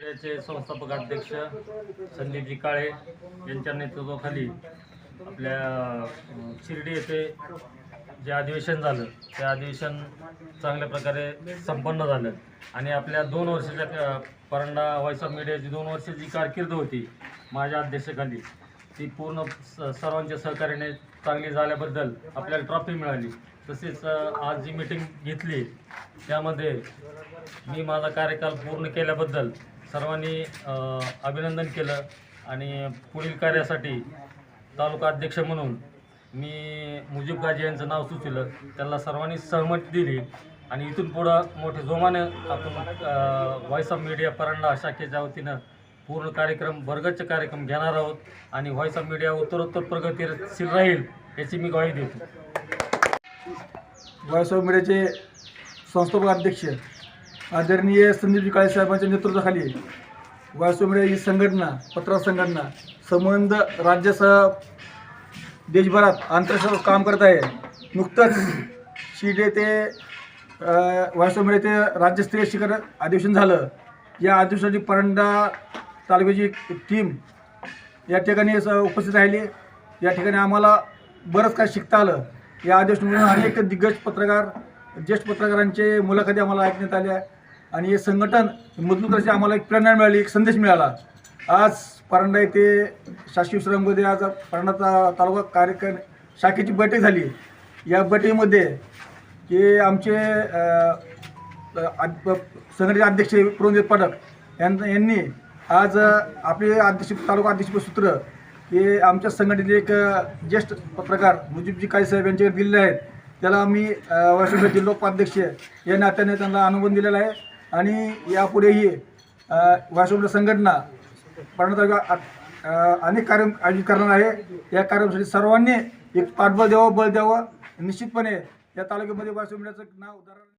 चे संस्थापक अध्यक्ष संदीपजी काळे यांच्या नेतृत्वाखाली आपल्या शिर्डी येथे जे अधिवेशन झालं ते अधिवेशन चांगल्या प्रकारे संपन्न झालं. आणि आपल्या दोन वर्षाच्या परंडा व्हॉइस ऑफ मीडियाची दोन वर्षाची कारकीर्द होती माझ्या अध्यक्षाखाली. ती पूर्ण स- सर्वांच्या सहकार्याने चांगली झाल्याबद्दल आपल्याला ट्रॉफी मिळाली. तसेच आज जी मीटिंग घेतली त्यामध्ये मी माझा कार्यकाल पूर्ण केल्याबद्दल सर्वांनी अभिनंदन केलं आणि पुढील कार्यासाठी तालुका अध्यक्ष म्हणून मी मुजीब गाजी यांचं नाव सुचलं त्यांना सर्वांनी सहमती दिली आणि इथून पुढं मोठे जोमाने आपण व्हॉइस ऑफ मीडिया परांडा शाखेच्या वतीनं पूर्ण कार्यक्रम भरगच्च कार्यक्रम घेणार आहोत आणि व्हॉइस ऑफ मीडिया उत्तरोत्तर प्रगतीशील राहील याची मी ग्वाही देतो. व्हॉइस ऑफ मीडियाचे संस्थापक अध्यक्ष आदरणीय संदीपजी काळे साहेबांच्या नेतृत्वाखाली व्हॉइस ऑफ मीडिया ही संघटना पत्रकार संघटना संबंध राज्यासह देशभरात आंतरराष्ट्रीय काम करत आहे. नुकतंच शिर्डी ते व्हॉइस ऑफ मीडिया ते राज्यस्तरीय शिखर अधिवेशन झालं. या अधिवेशनाची परंडा तालुक्याची टीम या ठिकाणी स- उपस्थित राहिली. या ठिकाणी आम्हाला बरंच काय शिकता आलं. या अधिवेशनामधून अनेक दिग्गज पत्रकार ज्येष्ठ पत्रकारांचे मुलाखती आम्हाला ऐकण्यात आल्या. आणि हे संघटन मजबूत आम्हाला एक प्रेरणा मिळाली एक संदेश मिळाला. आज परांडा येथे शासकीय विश्राममध्ये आज परंडाचा तालुका कार्यक्रम शाखेची बैठक झाली. या बैठकीमध्ये की आमचे संघटनेचे अध्यक्ष पुरंदेव पाठक यांनी आज आपले अध्यक्ष तालुका अध्यक्षपद सूत्र हे आमच्या संघटनेचे एक ज्येष्ठ पत्रकार मुजीबजी काळे साहेब यांच्याकडे दिलेले आहेत. त्याला आम्ही वैष्णव जिल्होपाध्यक्ष या नात्याने त्यांना अनुबंध दिलेला आहे. आणि यापुढेही वाशिम संघटना परणा अनेक कार्य आयोजित करणार आहे. या कार्यक्रमासाठी सर्वांनी एक पाठबळ द्यावं बळ द्यावं. निश्चितपणे या तालुक्यामध्ये वाशिम नाव उदाहरण